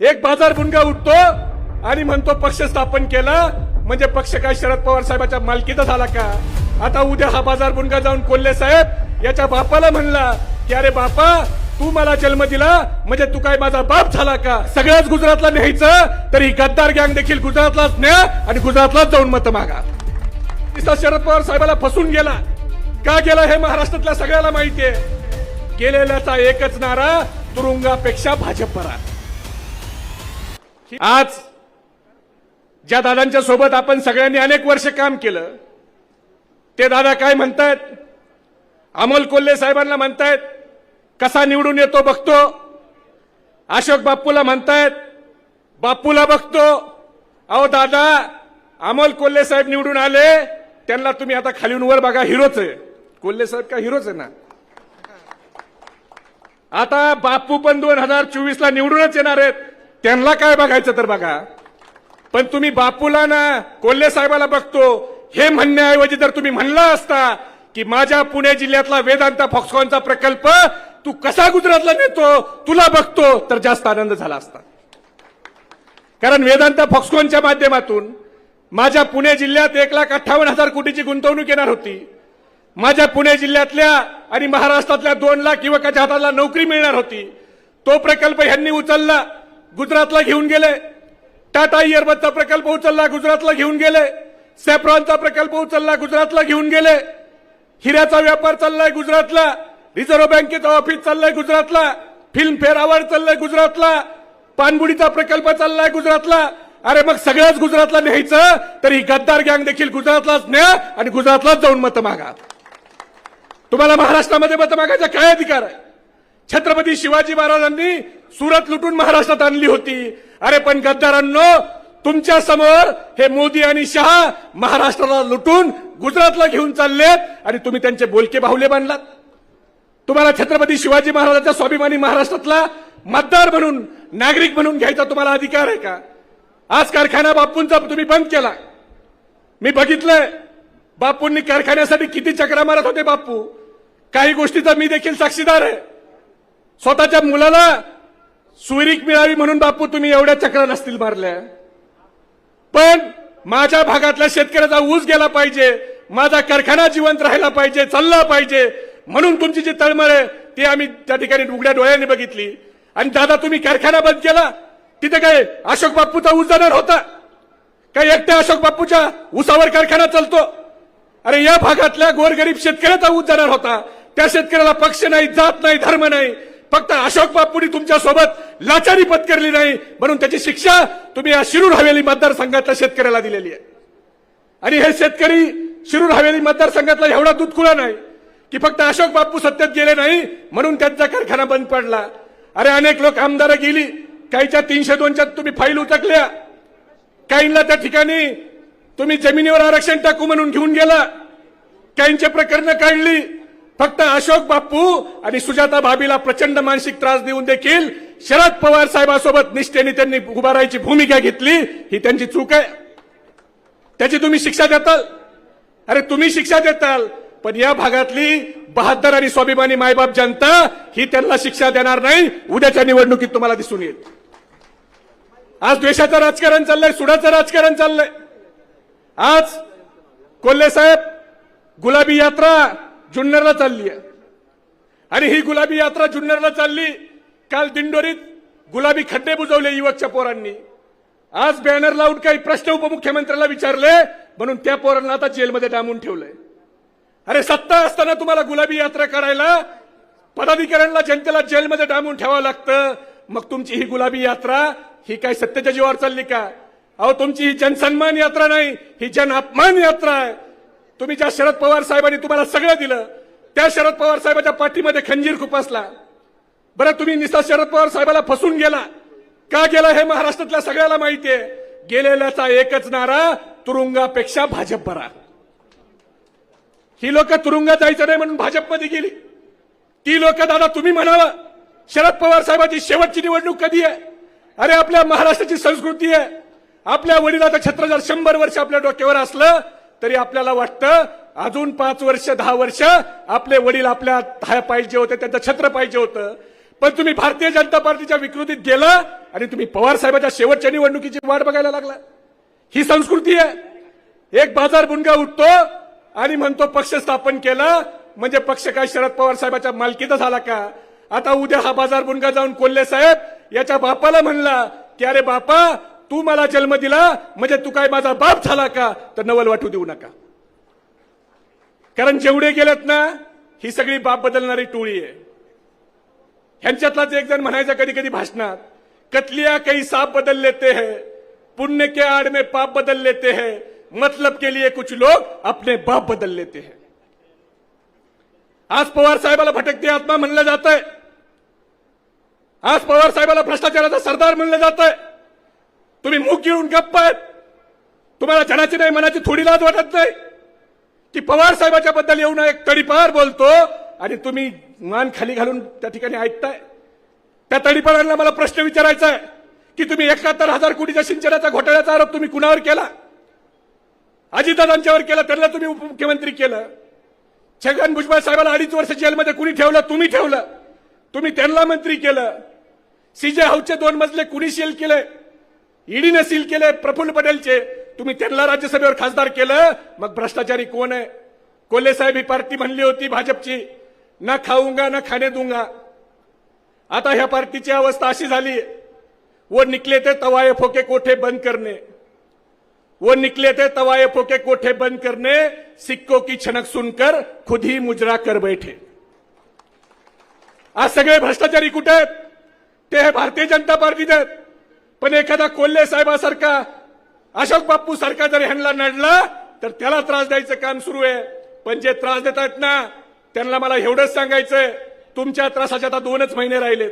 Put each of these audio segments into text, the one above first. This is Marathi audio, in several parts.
एक बाजार गुंडा उठतो आणि म्हणतो पक्ष स्थापन केला. म्हणजे पक्ष काय शरद पवार साहेबाच्या मालकीचा झाला का? आता उद्या हा बाजार गुंडा जाऊन कोल्हे साहेब याच्या बापाला म्हणला की अरे बापा तू मला जन्म दिला म्हणजे तू काय माझा बाप झाला का? सगळ्याच गुजरातला न्यायचं तरी गद्दार गँग देखील गुजरातलाच न्या आणि गुजरातलाच जाऊन मत मागा. नुसता शरद पवार साहेबाला फसून गेला. का गेला हे महाराष्ट्रातल्या सगळ्याला माहितीये गेलेल्याचा एकच नारा तुरुंगापेक्षा भाजप बरा आज ज्या दादांच्या सोबत आपण सगळ्यांनी अनेक वर्ष काम केलं ते दादा काय म्हणतायत? अमोल कोल्हे साहेबांना म्हणतायत कसा निवडून येतो बघतो. अशोक बाप्पूला म्हणतायत बापूला बघतो. अहो दादा अमोल कोल्हे साहेब निवडून आले त्यांना तुम्ही आता खालीून वर बघा हिरोच आहे. कोल्हे साहेब का हिरोच आहे ना? आता बापू पण दोन हजार चोवीसला निवडूनच येणार आहेत. त्यांना काय बघायचं तर बघा. पण तुम्ही बापूला ना कोल्हे साहेबाला बघतो. हे म्हणण्याऐवजी जर तुम्ही म्हणला असता की माझ्या पुणे जिल्ह्यातला वेदांता फॉक्सकॉनचा प्रकल्प तू कसा गुजरातला नेतो तुला बघतो तर जास्त आनंद झाला असता. कारण वेदांता फॉक्सकॉनच्या माध्यमातून माझ्या पुणे जिल्ह्यात एक लाख अठ्ठावन्न हजार कोटीची गुंतवणूक येणार होती. माझ्या पुणे जिल्ह्यातल्या आणि महाराष्ट्रातल्या दोन लाख युवकाच्या हाताला नोकरी मिळणार होती. तो प्रकल्प ह्यांनी उचलला. गुजरातला घेऊन गेले. टाटा इयरबदचा प्रकल्प उचलला गुजरातला घेऊन गेले. सॅप्रॉनचा प्रकल्प उचलला गुजरातला घेऊन गेले. हिऱ्याचा व्यापार चाललाय गुजरातला. रिझर्व्ह बँकेचं ऑफिस चाललंय गुजरातला. फिल्मफेअर अवॉर्ड चाललाय गुजरातला. पानबुडीचा प्रकल्प चाललाय गुजरातला. अरे मग सगळ्याच गुजरातला न्यायचं? तर ही गद्दार गँग देखील गुजरातलाच न्या आणि गुजरातलाच जाऊन मत मागा. तुम्हाला महाराष्ट्रामध्ये मत मागायचा काय अधिकार आहे? छत्रपती शिवाजी महाराजांनी सुरत लुटून महाराष्ट्रात आणली होती. अरे पण गद्दारांनो तुमच्यासमोर हे मोदी आणि शहा महाराष्ट्राला लुटून गुजरातला घेऊन चाललेत आणि तुम्ही त्यांचे बोलके बाहुले बांधलात. तुम्हाला छत्रपती शिवाजी महाराजांच्या स्वाभिमानी महाराष्ट्रातला मतदार म्हणून नागरिक म्हणून घ्यायचा तुम्हाला अधिकार आहे का? आज कारखाना बापूंचा तुम्ही बंद केला. मी बघितलंय बापूंनी कारखान्यासाठी किती चक्रा मारत होते बापू. काही गोष्टीचा मी देखील साक्षीदार आहे. स्वतःच्या मुलाला सुईरीक मिळावी म्हणून बापू तुम्ही एवढ्या चक्रा नसतील मारल्या पण माझ्या भागातल्या शेतकऱ्याचा ऊस गेला पाहिजे माझा कारखाना जिवंत राहायला पाहिजे चालला पाहिजे म्हणून तुमची जी तळमळ आहे ती आम्ही त्या ठिकाणी उघड्या डोळ्याने बघितली. आणि दादा तुम्ही कारखाना बंद केला तिथे काय अशोक बापूचा ऊस जाणार होता? काय एकट्या अशोक बापूच्या ऊसावर कारखाना चालतो? अरे या भागातल्या गोरगरीब शेतकऱ्याचा ऊस जाणार होता. त्या शेतकऱ्याला पक्ष नाही जात नाही धर्म नाही. फक्त अशोक बापूंनी तुमच्यासोबत लाचारी पत्करली नाही म्हणून त्याची शिक्षा तुम्ही या शिरूर हवेली मतदारसंघातल्या शेतकऱ्याला दिलेली आहे. आणि हे शेतकरी शिरूर हवेली मतदारसंघातला एवढा दूधकुळा नाही की फक्त अशोक बापू सत्तेत गेले नाही म्हणून त्यांचा कारखाना बंद पडला. अरे अनेक लोक आमदार गेली काहीच्या तीनशे दोनच्या तुम्ही फाईल उचकल्या. काहींना त्या ठिकाणी तुम्ही जमिनीवर आरक्षण टाकू म्हणून घेऊन गेला. काहींचे प्रकरण काढली. फक्त अशोक बाप्पू आणि सुजाता भाभीला प्रचंड मानसिक त्रास देऊन देखील शरद पवार साहेबांसोबत निष्ठेने त्यांनी उभारायची भूमिका घेतली. ही त्यांची चूक आहे. त्याची तुम्ही शिक्षा देताल? अरे तुम्ही शिक्षा देताल. पण या भागातली बहादर आणि स्वाभिमानी मायबाप जनता ही त्यांना शिक्षा देणार नाही. उद्याच्या निवडणुकीत तुम्हाला दिसून येईल. आज द्वेषाचं राजकारण चाललंय सुडाचं राजकारण चाललंय. आज कोल्हे साहेब गुलाबी यात्रा जुन्नरला चालली आहे. आणि ही गुलाबी यात्रा जुन्नरला चालली. काल दिंडोरीत गुलाबी खड्डे बुजवले युवकच्या पोरांनी. आज बॅनर लावून काही प्रश्न उपमुख्यमंत्र्याला विचारले म्हणून त्या पोरांना आता जेलमध्ये डांबून ठेवलंय. अरे सत्ता असताना तुम्हाला गुलाबी यात्रा करायला पदाधिकाऱ्यांना जनतेला जेलमध्ये डांबून ठेवावं लागतं. मग तुमची ही गुलाबी यात्रा ही काय सत्तेच्या जीवावर चालली का? अहो तुमची ही जनसन्मान यात्रा नाही ही जन अपमान यात्रा आहे. तुम्ही ज्या शरद पवार साहेबांनी तुम्हाला सगळं दिलं त्या शरद पवार साहेबाच्या पाठीमध्ये खंजीर खुपासला बरं तुम्ही निसा शरद पवार साहेबाला फसून गेला. का गेला हे महाराष्ट्रातल्या सगळ्याला माहितीये. गेलेल्याचा एकच नारा तुरुंगापेक्षा भाजप बरा. ही लोक तुरुंगात जायचं नाही म्हणून भाजपमध्ये गेली. ती लोक दादा तुम्ही म्हणावं शरद पवार साहेबांची शेवटची निवडणूक कधी आहे? अरे आपल्या महाराष्ट्राची संस्कृती आहे. आपल्या वडिलाचं छत्र जर शंभर वर्ष आपल्या डोक्यावर असलं तरी आपल्याला वाटतं अजून पाच वर्ष दहा वर्ष आपले वडील आपल्या हाय पाहिजे होते त्यांचं छत्र पाहिजे होतं. पण तुम्ही भारतीय जनता पार्टीच्या विकृतीत गेला आणि तुम्ही पवार साहेबांच्या शेवटच्या निवडणुकीची वाट बघायला लागला. ही संस्कृती आहे. एक बाजार बुनगा उठतो आणि म्हणतो पक्ष स्थापन केला म्हणजे पक्ष काय शरद पवार साहेबाच्या मालकीचा झाला का? आता उद्या हा बाजार बुनगा जाऊन कोल्हे साहेब याच्या बापाला म्हणला की अरे बापा तू मला जन्म दिला म्हणजे तू काय माझा बाप झाला का? तर नवल वाटू देऊ नका. कारण जेवढे गेलेत ना ही सगळी बाप बदलणारी टोळी आहे. ह्यांच्यातलाच एक जण म्हणायचा कधी कधी भाषणात कतलिया काही साप बदल लेते हैं? पुण्य के आड़ में पाप बदल लेते हैं? मतलब के लिए कुछ लोग अपने बाप बदल लेते हैं. आज पवार साहेबाला भटकते आत्मा म्हणलं जात आहे आज पवार साहेबाला भ्रष्टाचाराचा सरदार म्हणलं जात आहे तुम्ही मुख घेऊन गप्प आहेत तुम्हाला जनाची नाही मनाची थोडी लाज वाटत नाही. की पवार साहेबाच्या बद्दल येऊन एक तडीपार बोलतो आणि तुम्ही मान खाली घालून त्या ठिकाणी ऐकताय. त्या तडीपारांना मला प्रश्न विचारायचा आहे. की तुम्ही एकाहत्तर हजार कोटीच्या सिंचनाचा घोटाळ्याचा आरोप तुम्ही कुणावर केला? अजितदादांच्यावर केला त्यांना तुम्ही उपमुख्यमंत्री केलं. छगन भुजबळ साहेबाला अडीच वर्ष जेलमध्ये कुणी ठेवलं? तुम्ही ठेवलं. तुम्ही त्यांना मंत्री केलं. सीजे हाऊसचे दोन मजले कुणी सील केले? ईडीने सील केले प्रफुल्ल पटेलचे. तुम्ही त्यांना राज्यसभेवर खासदार केलं मग भ्रष्टाचारी कोण आहे? कोल्हे साहेब ही पार्टी म्हणली होती भाजपची. ना खाऊंगा ना खाणे दूंगा. आता ह्या पार्टीची अवस्था अशी झाली. व निकले ते तवाये फोके कोठे बंद करणे? वो निकले थे तवाये फोके कोठे बंद करने सिक्कों की छनक सुनकर खुद ही मुजरा कर बैठे. आज सगळे भ्रष्टाचारी कुठे आहेत? ते हे भारतीय जनता पार्टीत आहेत. पण एखादा कोल्हे साहेबासारखा अशोक बाप्पू सारखा जर ह्यांना नडला तर त्याला त्रास द्यायचं काम सुरू आहे. पण जे त्रास देतात ना त्यांना मला एवढंच सांगायचंय तुमच्या त्रासाचे आता दोनच महिने राहिलेत.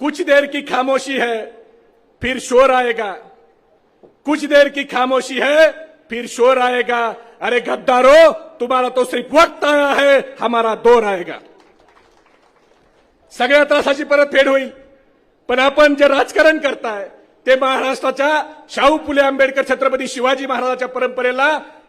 कुछ देर की खामोशी है फिर शोर आएगा. कुछ देर की खामोशी है फिर शोर आएगा. अरे गद्दारो तुम्हारा तो सिर्फ वक्त आया है हमारा दौर आएगा. सगळ्या त्रासाची परत फेड होईल. पण आपण जे राजकारण करताय ते महाराष्ट्राच्या शाहू फुले आंबेडकर छत्रपती शिवाजी महाराजाच्या परंपरेला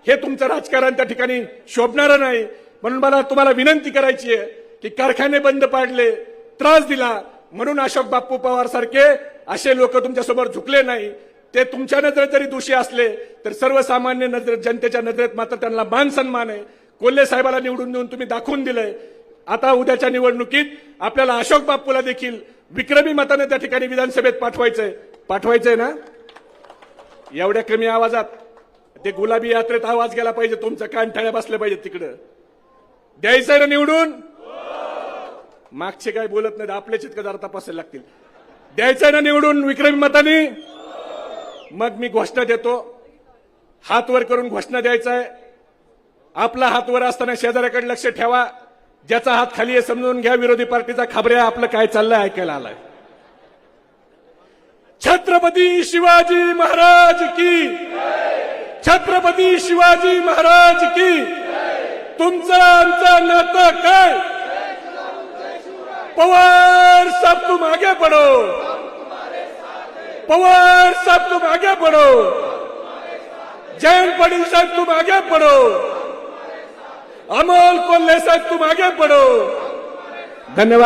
हे तुमचं राजकारण त्या ठिकाणी शोभणारं नाही. म्हणून मला तुम्हाला विनंती करायची आहे की कारखाने बंद पाडले त्रास दिला म्हणून अशोक बाप्पू पवार सारखे असे लोक तुमच्यासमोर झुकले नाही. ते तुमच्या नजरेत जरी दोषी असले तर सर्वसामान्य नजरेत जनतेच्या नजरेत मात्र त्यांना मान सन्मान आहे. कोल्हे साहेबाला निवडून देऊन तुम्ही दाखवून दिलंय. आता उद्याच्या निवडणुकीत आपल्याला अशोक बाप्पूला देखील विक्रमी मताने त्या ठिकाणी विधानसभेत पाठवायचंय. पाठवायचंय ना? एवढ्या कमी आवाजात. ते गुलाबी यात्रेत आवाज गेला पाहिजे तुमचं कानठाळ्या बसल्या पाहिजे तिकडं. द्यायचंय ना निवडून? मागचे काय बोलत नाहीत आपलेच इतकं जरा तपासायला लागतील. द्यायचंय ना निवडून विक्रमी मताने? मग मी घोषणा देतो. हात वर करून घोषणा द्यायचा आहे आपला हात वर असताना शेजाऱ्याकडे लक्ष ठेवा. ज्याचा हात खाली आहे समजून घ्या विरोधी पार्टीचा खबऱ्या. आपलं काय चाललंय ऐकायला आलाय. छत्रपती शिवाजी महाराज की छत्रपती शिवाजी महाराज की तुमचं आमचं नातं काय? पवार साहब तुम आगे पडो. पवार साहब तुम आगे पडो. जयंत पाटील साहेब तुम आगे पडो. अमोल कोल्हे साहब तुम आगे पड़ो. धन्यवाद.